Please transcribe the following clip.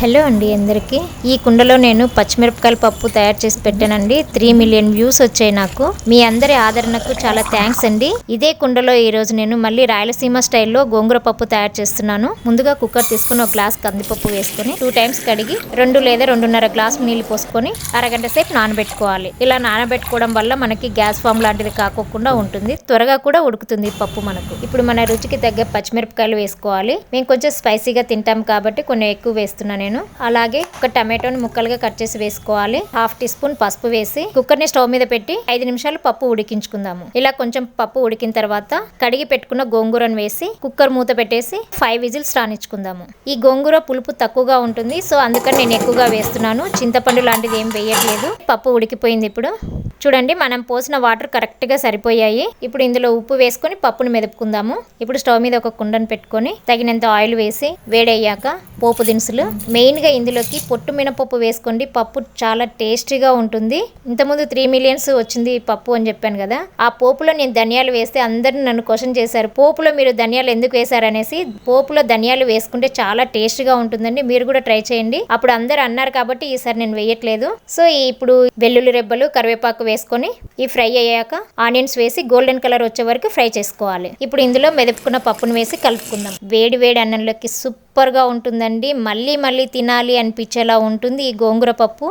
Hello అండి అందరికీ. ఈ కుండలో నేను పచ్చిమిరపకాయల పప్పు తయారు చేసి పెట్టానండి. త్రీ మిలియన్ వ్యూస్ వచ్చాయి నాకు. మీ అందరి ఆదరణకు చాలా థ్యాంక్స్ అండి. ఇదే కుండలో ఈ రోజు నేను మళ్ళీ రాయలసీమ స్టైల్లో గోంగూర పప్పు తయారు చేస్తున్నాను. ముందుగా కుక్కర్ తీసుకుని ఒక గ్లాస్ కందిపప్పు వేసుకొని టూ టైమ్స్ కడిగి రెండు లేదా రెండున్నర గ్లాస్ నీళ్ళు పోసుకొని అరగంట సేపు నానబెట్టుకోవాలి. ఇలా నానబెట్టుకోవడం వల్ల మనకి గ్యాస్ ఫామ్ లాంటిది కాకోకుండా ఉంటుంది. త్వరగా కూడా ఉడుకుతుంది పప్పు మనకు. ఇప్పుడు మన రుచికి తగ్గ పచ్చిమిరపకాయలు వేసుకోవాలి. మేము కొంచెం స్పైసీగా తింటాం కాబట్టి కొన్ని ఎక్కువ వేస్తున్నాను నేను. అలాగే ఒక టమాటోని ముక్కలుగా కట్ చేసి వేసుకోవాలి. హాఫ్ టీ స్పూన్ పసుపు వేసి కుక్కర్ని స్టవ్ మీద పెట్టి ఐదు నిమిషాలు పప్పు ఉడికించుకుందాము. ఇలా కొంచెం పప్పు ఉడికిన తర్వాత కడిగి పెట్టుకున్న గోంగూరను వేసి కుక్కర్ మూత పెట్టేసి ఫైవ్ విజిల్స్ రానిచ్చుకుందాము. ఈ గోంగూర పులుపు తక్కువగా ఉంటుంది. సో అందుకని నేను ఎక్కువగా వేస్తున్నాను. చింతపండు లాంటిది ఏం వేయట్లేదు. పప్పు ఉడికిపోయింది ఇప్పుడు. చూడండి మనం పోసిన వాటర్ కరెక్ట్గా సరిపోయాయి. ఇప్పుడు ఇందులో ఉప్పు వేసుకొని పప్పును మెదుపుకుందాము. ఇప్పుడు స్టవ్ మీద ఒక కుండను పెట్టుకొని తగినంత ఆయిల్ వేసి వేడయ్యాక పోపు దినుసులు. మెయిన్గా ఇందులోకి పొట్టు మినపప్పు వేసుకోండి. పప్పు చాలా టేస్టీగా ఉంటుంది. ఇంతకుముందు త్రీ మిలియన్స్ వచ్చింది పప్పు అని చెప్పాను కదా. ఆ పోపులో నేను ధనియాలు వేస్తే అందరూ నన్ను క్వశ్చన్ చేశారు. పోపులో మీరు ధనియాలు ఎందుకు వేశారనేసి పోపులో ధనియాలు వేసుకుంటే చాలా టేస్టీగా ఉంటుందండి. మీరు కూడా ట్రై చేయండి. అప్పుడు అందరు అన్నారు కాబట్టి ఈసారి నేను వేయట్లేదు. సో ఇప్పుడు వెల్లుల్లి రెబ్బలు కరివేపాకు వేసుకొని ఈ ఫ్రై అయ్యాక ఆనియన్స్ వేసి గోల్డెన్ కలర్ వచ్చే వరకు ఫ్రై చేసుకోవాలి. ఇప్పుడు ఇందులో మెదుపుకున్న పప్పును వేసి కలుపుకుందాం. వేడి వేడి అన్నంలోకి సూప్ గా ఉంటుందండి. మళ్ళీ మళ్ళీ తినాలి అనిపించేలా ఉంటుంది ఈ గోంగూర పప్పు.